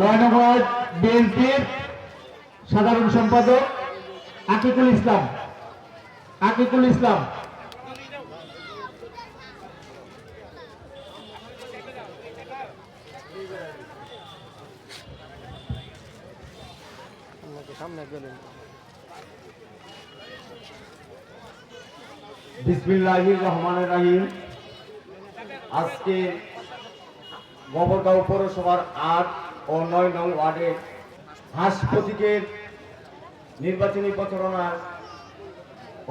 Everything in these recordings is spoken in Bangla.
নয় নম্বর বিএনপির সাধারণ সম্পাদক আকিকুল ইসলাম। আকিকুল ইসলাম। আজকে গোবরগাঁও পৌরসভার আট ও নয় নং ওয়ার্ডের হাঁস প্রতীকের নির্বাচনী প্রচারণার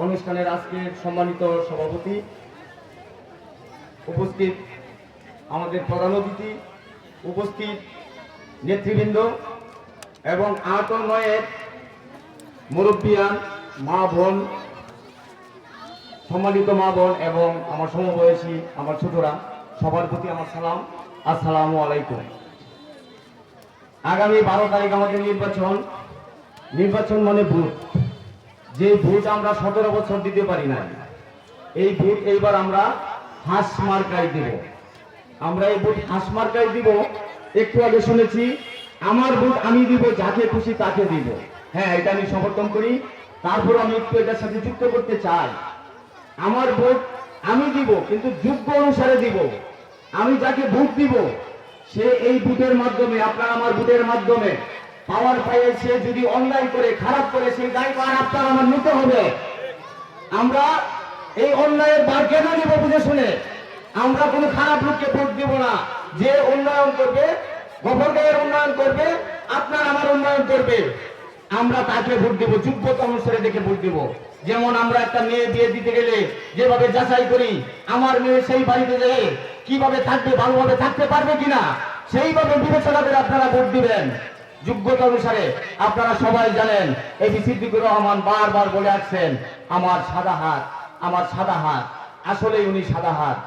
অনুষ্ঠানের আজকের সম্মানিত সভাপতি উপস্থিত আমাদের প্রধান অতিথি, উপস্থিত নেতৃবৃন্দ এবং আট নয়ের মুরব্বিয়ান মা বোন, সম্মানিত মা বোন এবং আমার সমবয়সী, আমার ছোটরা, সবার প্রতি আমার সালাম। আসসালামু আলাইকুম। আগামী বারো তারিখ আমাদের নির্বাচন। নির্বাচন মানে ভোট। যে ভোট আমরা সতেরো বছর দিতে পারি না এই ভোট এইবার আমরা হাঁস মার্কায় দেব। আমরা এই ভোট হাঁস মার্কায় দিব। একটু আগে শুনেছি, আমার ভোট আমি দিব, যাকে খুশি তাকে দিব। হ্যাঁ এটা আমি সমর্থন করি। তারপর আমি একটু এটার সাথে যুক্ত করতে চাই। আমার ভোট আমি দিব, কিন্তু যোগ্য অনুসারে দিব। আমি যাকে ভোট দিব সে এই ভোটের মাধ্যমে, আপনার আমার ভোটের মাধ্যমে পাওয়ার পাইয়ে সে যদি অন্যায় করে, খারাপ করে, সেই দায়িত্ব আর আপনার আমার নিতে হবে। আমরা এই অন্যায়ের বার কেন নিব বুঝে শুনে? আমরা কোনো খারাপ লোককে ভোট দিব না। যে উন্নয়ন করবে গভর্নমেন্টের উন্নয়ন করবে, আপনার আমার উন্নয়ন করবে। আমরা তাকে ভোট দেব যোগ্যতা অনুসারে দেখে ভোট দেব। যেমন আমরা একটা মেয়ে বিয়ে দিতে গেলে যেভাবে যাচাই করি, আমার মেয়ে সেই বাড়িতে যেয়ে কীভাবে থাকবে, ভালোভাবে থাকতে পারবে কিনা, সেইভাবে বিবেচনা করে আপনারা ভোট দিবেন। যোগ্যতা অনুসারে আপনারা সবাই জানেন, এই সিদ্দিকুর রহমান বারবার বলে আসছেন, আমার সাদা হাত, আমার সাদা হাত। আসলে উনি সাদা হাত।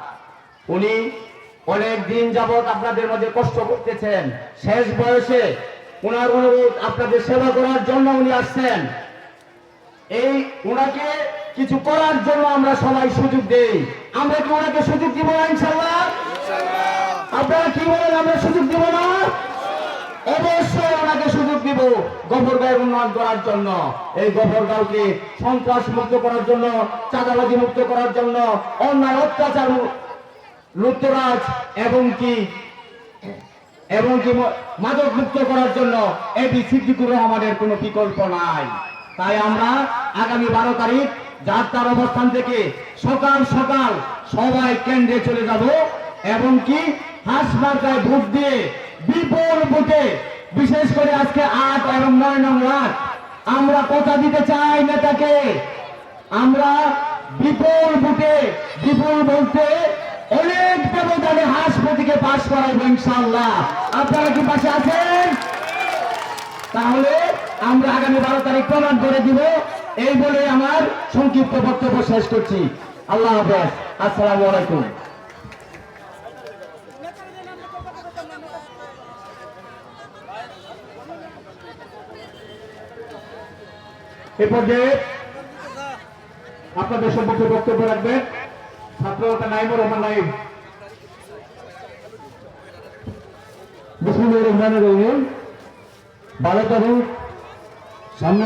উনি অনেক দিন যাবত আপনাদের মধ্যে কষ্ট করতেছেন। শেষ বয়সে ওনার অনুরোধ আপনাদের সেবা করার জন্য উনি আসছেন। এই ওনাকে কিছু করার জন্য আমরা সবাই সুযোগ দেই। আমরা কি ওনাকে সুযোগ দিব না ইনশাল্লাহ আপনারা কি বলেন, আমরা সুযোগ দিব না? অবশ্যই ওনাকে সুযোগ দিব উন্নয়ন করার জন্য। এই সন্ত্রাস মুক্ত করার জন্য, চাঁদাবাজি মুক্ত করার জন্য, অন্যায়, অত্যাচার লুপ্তরাজ এবং কি এবং কি মাদক মুক্ত করার জন্য এবি সিদ্দিকুর রহমানের কোনো বিকল্প নাই। তাই আমরা আগামী বারো তারিখ যার তার অবস্থান থেকে সকাল সকাল সবাই কেন্দ্রে চলে যাব এবং কি হাঁস মার্কায় ভোট দিয়ে বিপুল ভোটে, বিশেষ করে আজকে আট এবং নয় নং ওয়ার্ড, আমরা কথা দিতে চাই নেতাকে। আমরা বিপুল ভোটে, বিপুল বলতে অনেক ব্যবধানে হাঁস প্রতীকে পাশ করাবো ইনশাল্লাহ আপনারা কি পাশে আছেন? তাহলে আমরা আগামী বারো তারিখ প্রমাণ করে দিব। এই বলে আমার সংক্ষিপ্ত বক্তব্য শেষ করছি। আল্লাহ হাফেজ। আসসালামু আলাইকুম। এ পর্যায়ে আপনাদের সম্পর্কে বক্তব্য রাখবেন ছাত্র নেতা নাইমুর রহমান নাইম। বিসমুল্লাহ রহমানের রহিম। ভালো থাকুন। সামনে